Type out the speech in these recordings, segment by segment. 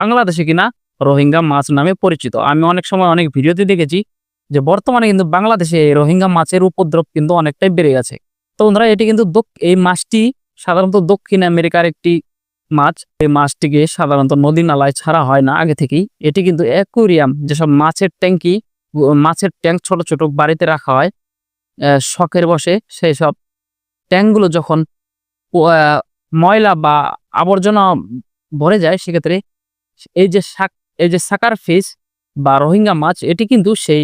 বাংলাদেশে কিনা রোহিঙ্গা মাছ নামে পরিচিত। আমি অনেক সময় অনেক ভিডিওতে দেখেছি যে বর্তমানে কিন্তু বাংলাদেশে এই রোহিঙ্গা মাছের উপদ্রব কিন্তু অনেকটাই বেড়ে গেছে। তো বন্ধুরা, এটি কিন্তু এই মাছটি সাধারণত দক্ষিণ আমেরিকার একটি মাছ। এই মাছটিকে সাধারণত নদী নালায় ছাড়া হয় না আগে থেকেই। এটি কিন্তু অ্যাকুরিয়াম, যেসব মাছের ট্যাঙ্কি, মাছের ট্যাঙ্ক ছোট ছোট বাড়িতে রাখা হয় শখের বসে সেই সব ট্যাঙ্কগুলো যখন ময়লা বা আবর্জনা ভরে যায়, সেক্ষেত্রে এই যে শাক, এই যে সাকার ফিশ বা রোহিঙ্গা মাছ, এটি কিন্তু সেই,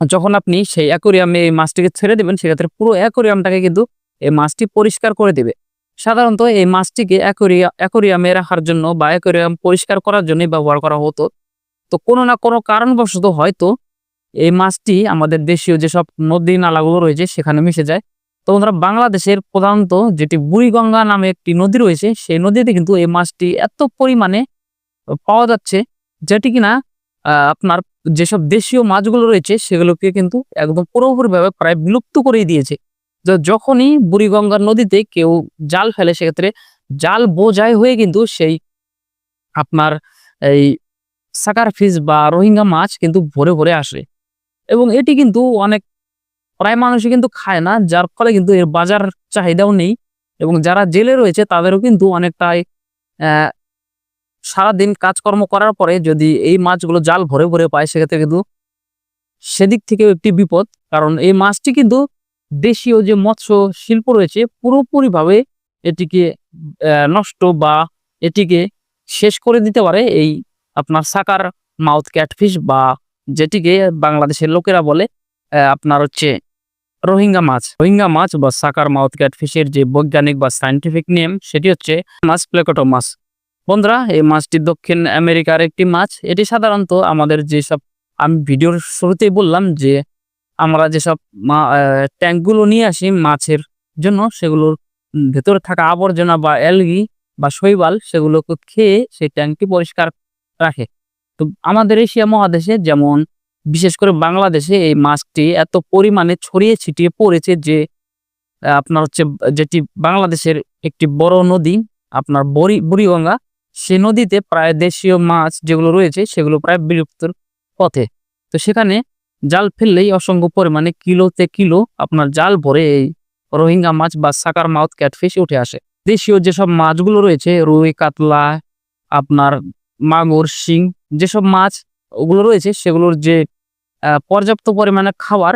যখন আপনি সেই অ্যাকোরিয়ামে এই মাছটিকে ছেড়ে দেবেন সেক্ষেত্রে পুরো অ্যাকোরিয়ামটাকে কিন্তু এই মাছটি পরিষ্কার করে দেবে। সাধারণত এই মাছটিকে অ্যাকোরিয়া, অ্যাকোরিয়ামে রাখার জন্য বা অ্যাকোরিয়াম পরিষ্কার করার জন্যই ব্যবহার করা হতো। তো কোনো না কোনো কারণবশত হয়তো এই মাছটি আমাদের দেশীয় যেসব নদী নালাগুলো রয়েছে, সেখানে মিশে যায়। তো বন্ধুরা, বাংলাদেশের প্রধানত যেটি বুড়িগঙ্গা নামে একটি নদী রয়েছে, সেই নদীতে কিন্তু এই মাছটি এত পরিমাণে পাওয়া যাচ্ছে, যেটি কিনা আপনার যেসব দেশীয় মাছগুলো রয়েছে, সেগুলোকে কিন্তু একদম পুরোপুরিভাবে প্রায় বিলুপ্ত করেই দিয়েছে। যখনই বুড়িগঙ্গার নদীতে কেউ জাল ফেলে, সেক্ষেত্রে জাল বোঝাই হয়ে কিন্তু সেই আপনার এই সাকার ফিশ বা রোহিঙ্গা মাছ কিন্তু ভরে ভরে আসে। এবং এটি কিন্তু অনেক প্রায় মানুষই কিন্তু খায় না, যার ফলে কিন্তু এর বাজার চাহিদাও নেই। এবং যারা জেলে রয়েছে, তাদেরও কিন্তু অনেকটাই সারাদিন কাজকর্ম করার পরে যদি এই মাছগুলো জাল ভরে ভরে পায়, সেক্ষেত্রে কিন্তু সেদিক থেকেও একটি বিপদ। কারণ এই মাছটি কিন্তু দেশীয় যে মৎস্য শিল্প রয়েছে, পুরোপুরিভাবে এটিকে নষ্ট বা এটিকে শেষ করে দিতে পারে এই আপনার সাকার মাউথ ক্যাটফিশ বা যেটিকে বাংলাদেশের লোকেরা বলে আপনার হচ্ছে রোহিঙ্গা মাছ। রোহিঙ্গা মাছ বা সাকার মাউথ ক্যাটফিশের যে বৈজ্ঞানিক বা সাইন্টিফিক নেম সেটি হচ্ছে মাছ প্লেকোটো মাছ। বন্ধুরা, এই মাছটি দক্ষিণ আমেরিকার একটি মাছ। এটি সাধারণত আমাদের যেসব, আমি ভিডিওর শুরুতেই বললাম যে, আমরা যেসব ট্যাঙ্কগুলো নিয়ে আসি মাছের জন্য, সেগুলোর ভেতরে থাকা আবর্জনা বা অ্যালগি বা শৈবাল, সেগুলোকে খেয়ে সেই ট্যাঙ্কটি পরিষ্কার রাখে। তো আমাদের এশিয়া মহাদেশে যেমন, বিশেষ করে বাংলাদেশে এই মাছটি এত পরিমাণে ছড়িয়ে ছিটিয়ে পড়েছে যে, আপনার হচ্ছে, যেটি বাংলাদেশের একটি বড় নদী, আপনার বড়ি বুড়িগঙ্গা সে নদীতে প্রায় দেশীয় মাছ যেগুলো রয়েছে সেগুলো প্রায় বিলুপ্তর পথে। তো সেখানে জাল ফেললেই অসংখ্য পরিমাণে কিলোতে কিলো আপনার জাল ভরে এই রোহিঙ্গা মাছ বা সাকার মাউথ ক্যাটফিশ উঠে আসে। দেশীয় যেসব মাছগুলো রয়েছে, রুই, কাতলা, আপনার মাগুর, শিং, যেসব মাছ ওগুলো রয়েছে সেগুলোর যে পর্যাপ্ত পরিমাণে খাবার